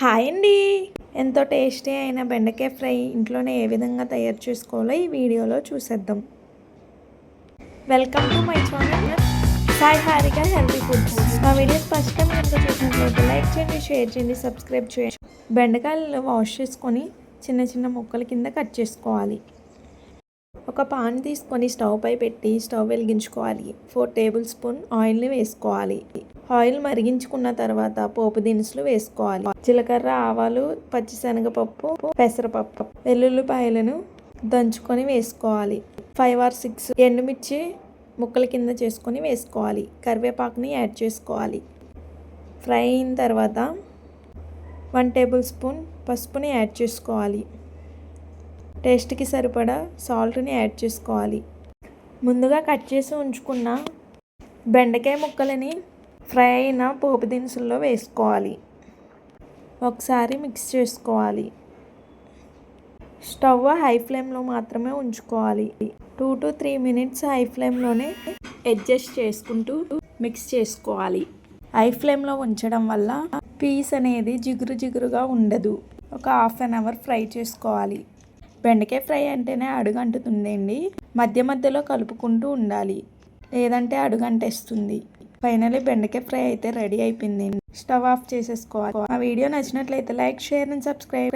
Hi అండి. ఎంతో tasty అయిన బెండకాయ ఫ్రై ఇంట్లోనే ఏ విధంగా తయారు చేసుకోవాలో ఈ వీడియోలో చూసేద్దాం. Welcome to my channel. Sai హారిగా healthy foods మా వీడియోస్ ఫస్ట్ టైం కనుక చూసినట్లయితే లైక్ చేయండి షేర్ చేయండి సబ్స్క్రైబ్ చేయండి. బెండకాయలు వాష్ చేసుకొని చిన్న చిన్న ముక్కల కింద కట్ చేసుకోవాలి. ఒక పాన్ తీసుకొని స్టవ్ పై పెట్టి స్టవ్ వెలిగించుకోవాలి. ఫోర్ టేబుల్ స్పూన్ ఆయిల్ని వేసుకోవాలి. ఆయిల్ మరిగించుకున్న తర్వాత పోపు దినుసులు వేసుకోవాలి. జీలకర్ర ఆవాలు పచ్చిశనగపప్పు పెసరపప్పు వెల్లుల్లిపాయలను దంచుకొని వేసుకోవాలి. ఫైవ్ ఆర్ సిక్స్ ఎండుమిర్చి ముక్కల కింద చేసుకొని వేసుకోవాలి. కరివేపాకుని యాడ్ చేసుకోవాలి. ఫ్రై అయిన తర్వాత వన్ టేబుల్ స్పూన్ పసుపుని యాడ్ చేసుకోవాలి. టేస్ట్కి సరిపడా సాల్ట్ని యాడ్ చేసుకోవాలి. ముందుగా కట్ చేసి ఉంచుకున్న బెండకాయ ముక్కలని ఫ్రై అయిన పోపు దినుసుల్లో వేసుకోవాలి. ఒకసారి మిక్స్ చేసుకోవాలి. స్టవ్ హై ఫ్లేమ్లో మాత్రమే ఉంచుకోవాలి. Two to three minutes high ఫ్లేమ్లోనే అడ్జస్ట్ చేసుకుంటూ మిక్స్ చేసుకోవాలి. హై ఫ్లేమ్లో ఉంచడం వల్ల పీస్ అనేది జిగురు జిగురుగా ఉండదు. ఒక హాఫ్ అన్ అవర్ ఫ్రై చేసుకోవాలి. బెండకాయ ఫ్రై అంటేనే అడుగంటుతుందండి. మధ్య మధ్యలో కలుపుకుంటూ ఉండాలి. లేదంటే అడుగంటేస్తుంది. ఫైనలీ బెండకాయ ఫ్రై అయితే రెడీ అయిపోయింది స్టవ్ ఆఫ్ చేసేసుకోవాలి. ఆ వీడియో నచ్చినట్లయితే లైక్ షేర్ అండ్ సబ్స్క్రైబ్.